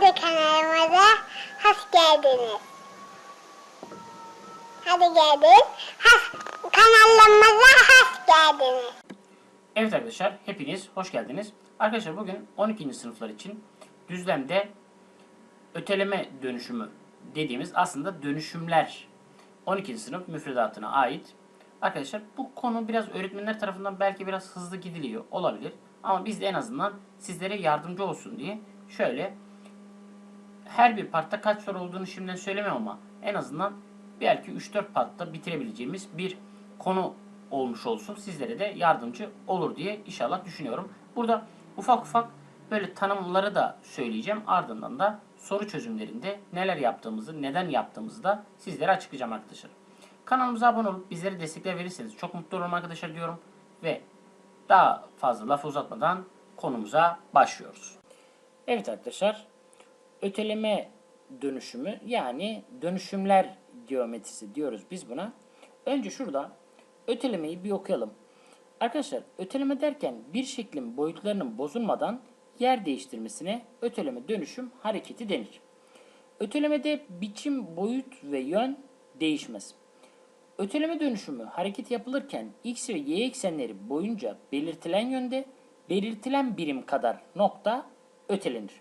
Hadi kanalımıza hoş geldiniz. Hadi geldin. Has, kanalımıza hoş geldiniz. Evet arkadaşlar hepiniz hoş geldiniz. Arkadaşlar bugün 12. sınıflar için düzlemde öteleme dönüşümü dediğimiz aslında dönüşümler 12. sınıf müfredatına ait. Arkadaşlar bu konu biraz öğretmenler tarafından belki biraz hızlı gidiliyor olabilir. Ama biz de en azından sizlere yardımcı olsun diye şöyle her bir partta kaç soru olduğunu şimdiden söylemem ama en azından belki 3-4 partta bitirebileceğimiz bir konu olmuş olsun. Sizlere de yardımcı olur diye inşallah düşünüyorum. Burada ufak ufak böyle tanımları da söyleyeceğim. Ardından da soru çözümlerinde neler yaptığımızı, neden yaptığımızı da sizlere açıklayacağım arkadaşlar. Kanalımıza abone olup bizlere destekler verirseniz çok mutlu olurum arkadaşlar diyorum. Ve daha fazla lafı uzatmadan konumuza başlıyoruz. Evet arkadaşlar, öteleme dönüşümü yani dönüşümler geometrisi diyoruz biz buna. Önce şurada ötelemeyi bir okuyalım. Arkadaşlar öteleme derken bir şeklin boyutlarının bozulmadan yer değiştirmesine öteleme dönüşüm hareketi denir. Ötelemede biçim, boyut ve yön değişmez. Öteleme dönüşümü hareket yapılırken x ve y eksenleri boyunca belirtilen yönde belirtilen birim kadar nokta ötelenir.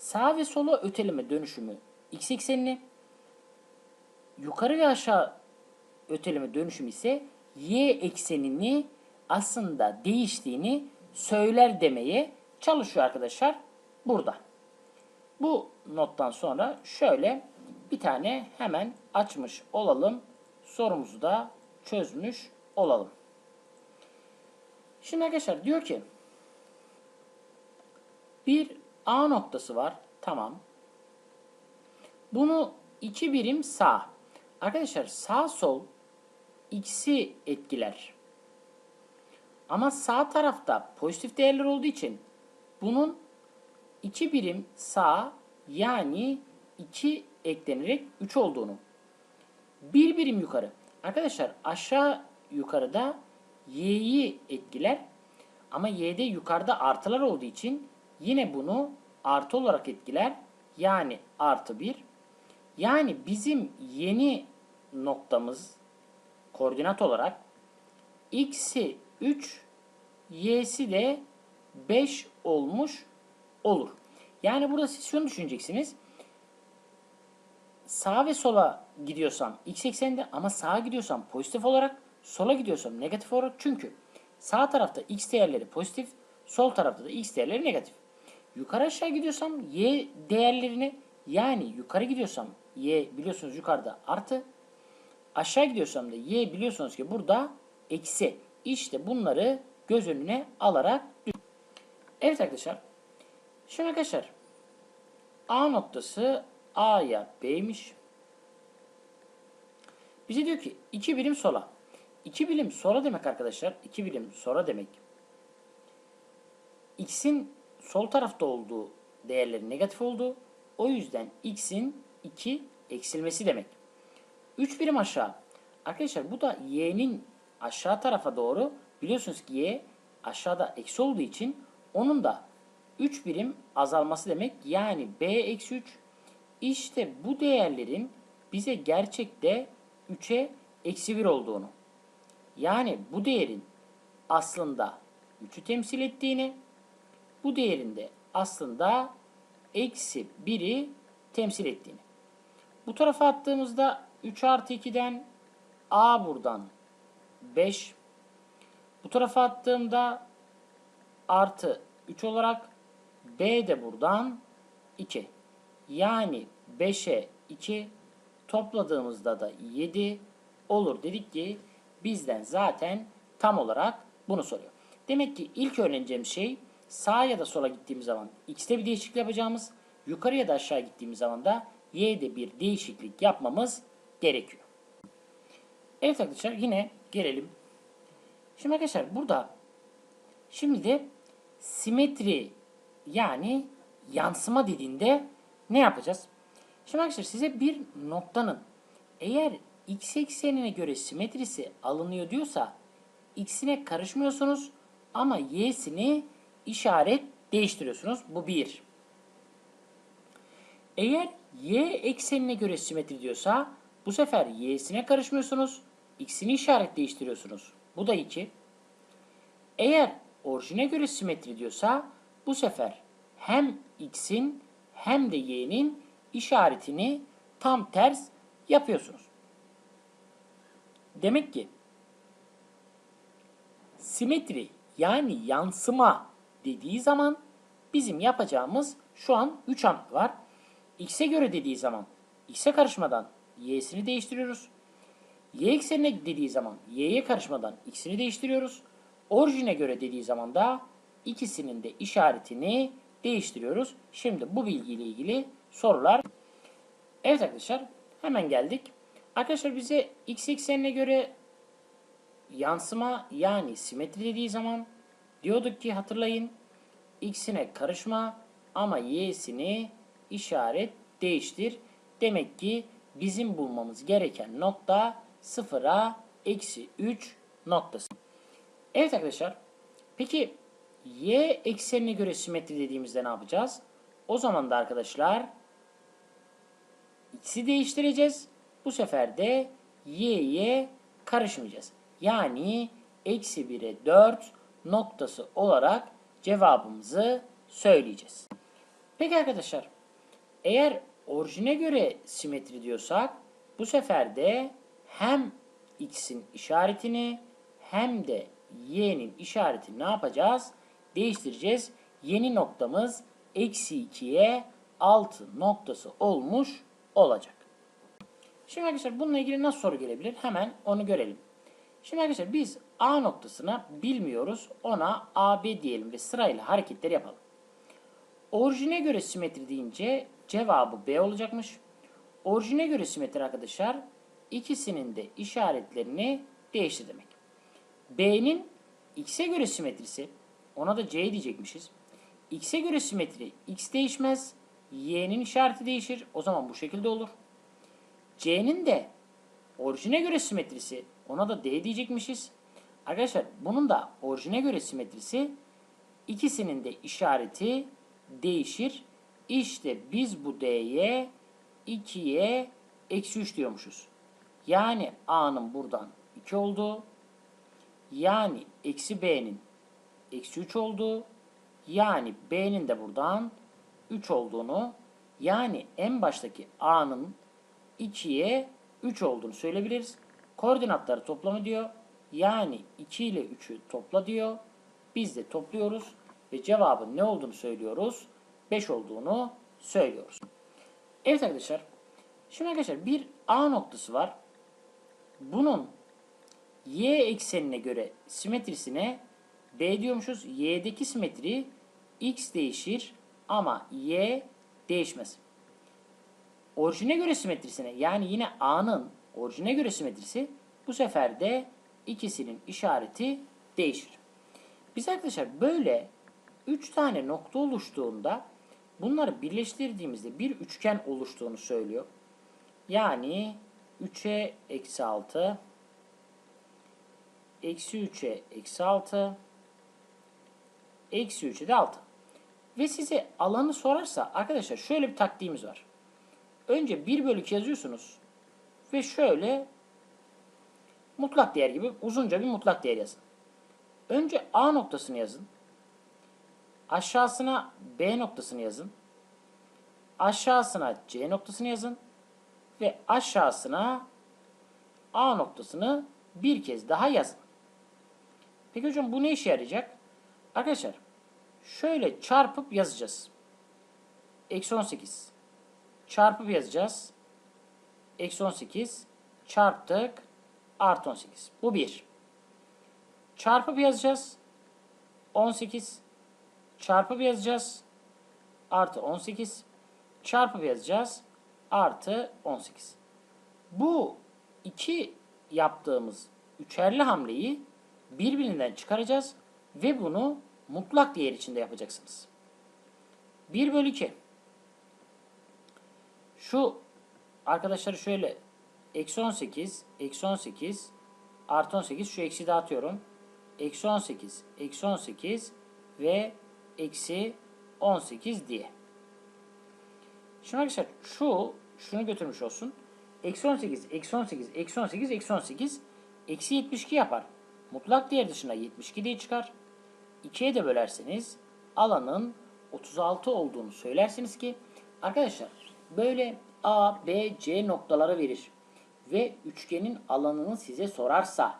Sağ ve sola öteleme dönüşümü x eksenini, yukarı ve aşağı öteleme dönüşümü ise y eksenini aslında değiştiğini söyler demeye çalışıyor arkadaşlar burada. Bu nottan sonra şöyle bir tane hemen açmış olalım. Sorumuzu da çözmüş olalım. Şimdi arkadaşlar diyor ki bir A noktası var. Tamam. Bunu iki birim sağ. Arkadaşlar sağ sol x'i etkiler. Ama sağ tarafta pozitif değerler olduğu için bunun iki birim sağ yani 2 eklenerek 3 olduğunu. Bir birim yukarı. Arkadaşlar aşağı yukarıda y'yi etkiler. Ama y'de yukarıda artılar olduğu için yine bunu artı olarak etkiler. Yani artı 1. Yani bizim yeni noktamız koordinat olarak x'i 3, y'si de 5 olmuş olur. Yani burada siz şunu düşüneceksiniz. Sağa ve sola gidiyorsam x ekseninde ama sağa gidiyorsam pozitif olarak, sola gidiyorsam negatif olarak. Çünkü sağ tarafta x değerleri pozitif, sol tarafta da x değerleri negatif. Yukarı aşağı gidiyorsam y değerlerini yani yukarı gidiyorsam y biliyorsunuz yukarıda artı, aşağı gidiyorsam da y biliyorsunuz ki burada eksi. İşte bunları göz önüne alarak Evet arkadaşlar. Şimdi arkadaşlar A noktası A'ya B'ymiş. Bize diyor ki iki birim sola. İki birim sola demek arkadaşlar. iki birim sola demek. X'in sol tarafta olduğu değerlerin negatif olduğu. O yüzden X'in 2 eksilmesi demek. 3 birim aşağı. Arkadaşlar bu da Y'nin aşağı tarafa doğru biliyorsunuz ki Y aşağıda eksi olduğu için onun da 3 birim azalması demek. Yani B eksi 3. İşte bu değerlerin bize gerçekte 3'e eksi 1 olduğunu. Yani bu değerin aslında 3'ü temsil ettiğini, bu değerin de aslında eksi 1'i temsil ettiğini. Bu tarafa attığımızda 3 artı 2'den A buradan 5. Bu tarafa attığımda artı 3 olarak B de buradan 2. Yani 5'e 2 topladığımızda da 7 olur dedik ki bizden zaten tam olarak bunu soruyor. Demek ki ilk öğreneceğim şey sağa ya da sola gittiğimiz zaman x'te bir değişiklik yapacağımız, yukarı ya da aşağı gittiğimiz zaman da y'de bir değişiklik yapmamız gerekiyor. Evet arkadaşlar yine gelelim. Şimdi arkadaşlar burada şimdi de simetri yani yansıma dediğinde ne yapacağız? Şimdi arkadaşlar size bir noktanın eğer x eksenine göre simetrisi alınıyor diyorsa x'ine karışmıyorsunuz ama y'sini işaret değiştiriyorsunuz. Bu bir. Eğer y eksenine göre simetri diyorsa bu sefer y'sine karışmıyorsunuz. X'ini işaret değiştiriyorsunuz. Bu da 2. Eğer orijine göre simetri diyorsa bu sefer hem x'in hem de y'nin işaretini tam ters yapıyorsunuz. Demek ki simetri yani yansıma dediği zaman bizim yapacağımız şu an 3 hamle var. X'e göre dediği zaman X'e karışmadan Y'sini değiştiriyoruz. Y eksenine dediği zaman Y'ye karışmadan X'ini değiştiriyoruz. Orijine göre dediği zaman da ikisinin de işaretini değiştiriyoruz. Şimdi bu bilgiyle ilgili sorular. Evet arkadaşlar hemen geldik. Arkadaşlar bize X eksenine göre yansıma yani simetri dediği zaman diyorduk ki hatırlayın x'ine karışma ama y'sini işaret değiştir. Demek ki bizim bulmamız gereken nokta 0'a eksi 3 noktası. Evet arkadaşlar. Peki y eksenine göre simetri dediğimizde ne yapacağız? O zaman da arkadaşlar x'i değiştireceğiz. Bu sefer de y'ye karışmayacağız. Yani eksi 1'e 4 noktası olarak cevabımızı söyleyeceğiz. Peki arkadaşlar eğer orijine göre simetri diyorsak bu sefer de hem x'in işaretini hem de y'nin işaretini ne yapacağız? Değiştireceğiz. Yeni noktamız eksi 2'ye 6 noktası olmuş olacak. Şimdi arkadaşlar bununla ilgili nasıl soru gelebilir? Hemen onu görelim. Şimdi arkadaşlar biz A noktasına bilmiyoruz. Ona AB diyelim ve sırayla hareketleri yapalım. Orijine göre simetri deyince cevabı B olacakmış. Orijine göre simetri arkadaşlar ikisinin de işaretlerini değiştir demek. B'nin x'e göre simetrisi ona da C diyecekmişiz. X'e göre simetri x değişmez. Y'nin işareti değişir. O zaman bu şekilde olur. C'nin de orijine göre simetrisi ona da D diyecekmişiz. Arkadaşlar bunun da orijine göre simetrisi ikisinin de işareti değişir. İşte biz bu D'ye 2'ye eksi 3 diyormuşuz. Yani A'nın buradan 2 olduğu yani eksi B'nin eksi 3 olduğu yani B'nin de buradan 3 olduğunu yani en baştaki A'nın 2'ye 3 olduğunu söyleyebiliriz. Koordinatları toplamı diyor. Yani 2 ile 3'ü topla diyor. Biz de topluyoruz ve cevabın ne olduğunu söylüyoruz. 5 olduğunu söylüyoruz. Evet arkadaşlar. Şimdi arkadaşlar bir A noktası var. Bunun Y eksenine göre simetrisine B diyormuşuz. Y'deki simetri X değişir ama Y değişmez. Orijine göre simetrisine yani yine A'nın orijine göre simetrisi bu sefer de ikisinin işareti değişir. Biz arkadaşlar böyle 3 tane nokta oluştuğunda bunları birleştirdiğimizde bir üçgen oluştuğunu söylüyor. Yani 3'e eksi 6 eksi 3'e eksi 6 eksi 3'e de 6. Ve size alanı sorarsa arkadaşlar şöyle bir taktiğimiz var. Önce 1 bölü 2 yazıyorsunuz. Ve şöyle mutlak değer gibi uzunca bir mutlak değer yazın. Önce A noktasını yazın. Aşağısına B noktasını yazın. Aşağısına C noktasını yazın. Ve aşağısına A noktasını bir kez daha yazın. Peki hocam bu ne işe yarayacak? Arkadaşlar şöyle çarpıp yazacağız. Eksi 18. Çarpıp yazacağız. Eksi 18 çarptık. Artı 18. Bu 1. Çarpıp yazacağız. 18 çarpıp yazacağız. Artı 18 çarpıp yazacağız. Artı 18. Bu iki yaptığımız üçerli hamleyi birbirinden çıkaracağız ve bunu mutlak değer içinde yapacaksınız. 1 bölü 2. Şu arkadaşları şöyle eksi 18, eksi 18, artı 18 şu eksi dağıtıyorum. Eksi 18, eksi 18 ve eksi 18 diye. Şimdi arkadaşlar şu şunu götürmüş olsun. Eksi 18, eksi 18, eksi 18, eksi 18, eksi 72 yapar. Mutlak değer dışında 72 diye çıkar. 2'ye de bölerseniz alanın 36 olduğunu söylersiniz ki arkadaşlar böyle A, B, C noktaları verir ve üçgenin alanını size sorarsa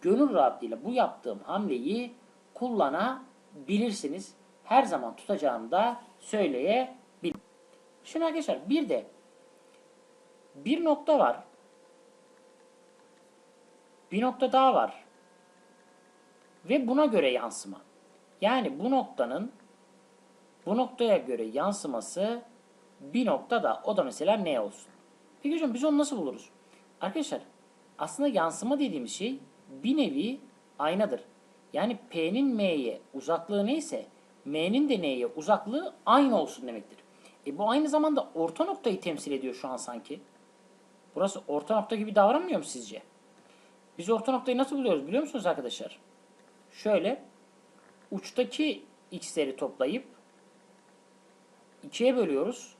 gönül rahatlığıyla bu yaptığım hamleyi kullanabilirsiniz. Her zaman tutacağımı da söyleyebilirim. Şimdi arkadaşlar bir de bir nokta var. Bir nokta daha var. Ve buna göre yansıma. Yani bu noktanın bu noktaya göre yansıması bir nokta da o da mesela ne olsun? Peki hocam biz onu nasıl buluruz? Arkadaşlar aslında yansıma dediğimiz şey bir nevi aynadır. Yani P'nin M'ye uzaklığı neyse M'nin de N'ye uzaklığı aynı olsun demektir. E bu aynı zamanda orta noktayı temsil ediyor şu an sanki. Burası orta nokta gibi davranmıyor mu sizce? Biz orta noktayı nasıl buluyoruz biliyor musunuz arkadaşlar? Şöyle uçtaki x'leri toplayıp ikiye bölüyoruz.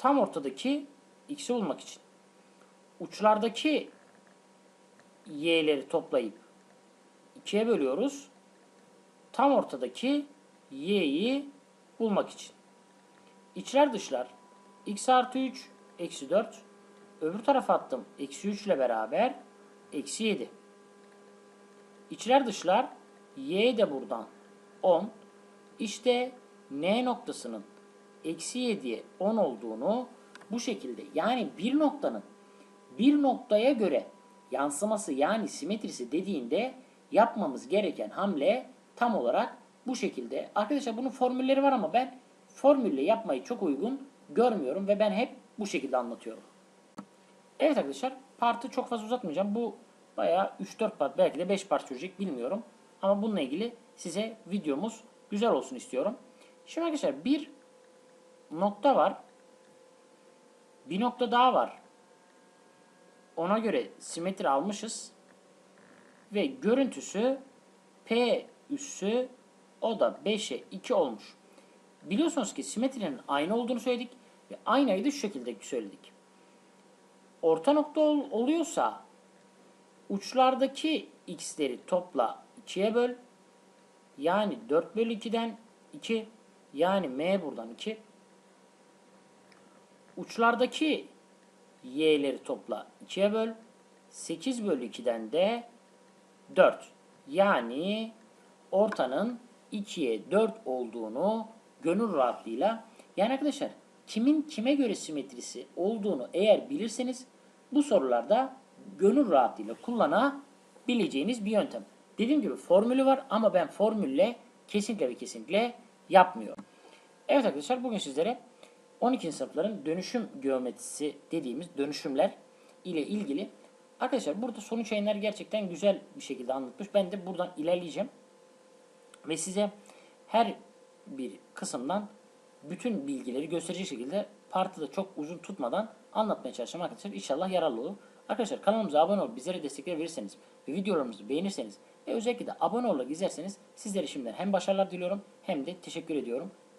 Tam ortadaki x'i bulmak için. Uçlardaki y'leri toplayıp ikiye bölüyoruz. Tam ortadaki y'yi bulmak için. İçler dışlar x artı 3 eksi 4 öbür tarafa attım eksi 3 ile beraber eksi 7. İçler dışlar y de buradan 10. İşte n noktasının eksi 7'ye 10 olduğunu bu şekilde yani bir noktanın bir noktaya göre yansıması yani simetrisi dediğinde yapmamız gereken hamle tam olarak bu şekilde. Arkadaşlar bunun formülleri var ama ben formülle yapmayı çok uygun görmüyorum ve ben hep bu şekilde anlatıyorum. Evet arkadaşlar partı çok fazla uzatmayacağım. Bu bayağı 3-4 part belki de 5 part sürecek bilmiyorum. Ama bununla ilgili size videomuz güzel olsun istiyorum. Şimdi arkadaşlar bir nokta var. Bir nokta daha var. Ona göre simetri almışız. Ve görüntüsü P üssü o da 5'e 2 olmuş. Biliyorsunuz ki simetrinin aynı olduğunu söyledik. Ve aynayı da şu şekilde söyledik. Orta nokta ol- oluyorsa uçlardaki x'leri topla 2'ye böl. Yani 4 bölü 2'den 2. Yani m buradan 2. Uçlardaki y'leri topla 2'ye böl. 8 bölü 2'den de 4. Yani ortanın 2'ye 4 olduğunu gönül rahatlığıyla yani arkadaşlar kimin kime göre simetrisi olduğunu eğer bilirseniz bu sorularda gönül rahatlığıyla kullanabileceğiniz bir yöntem. Dediğim gibi formülü var ama ben formülle kesinlikle ve kesinlikle yapmıyorum. Evet arkadaşlar bugün sizlere 12. sınıfların dönüşüm geometrisi dediğimiz dönüşümler ile ilgili arkadaşlar burada sonuç yayınlar gerçekten güzel bir şekilde anlatmış. Ben de buradan ilerleyeceğim. Ve size her bir kısımdan bütün bilgileri gösterecek şekilde partide çok uzun tutmadan anlatmaya çalışacağım arkadaşlar. İnşallah yararlı olur. Arkadaşlar kanalımıza abone olup bizlere destekler verirseniz ve videolarımızı beğenirseniz ve özellikle de abone olarak izlerseniz sizlere şimdiden hem başarılar diliyorum hem de teşekkür ediyorum.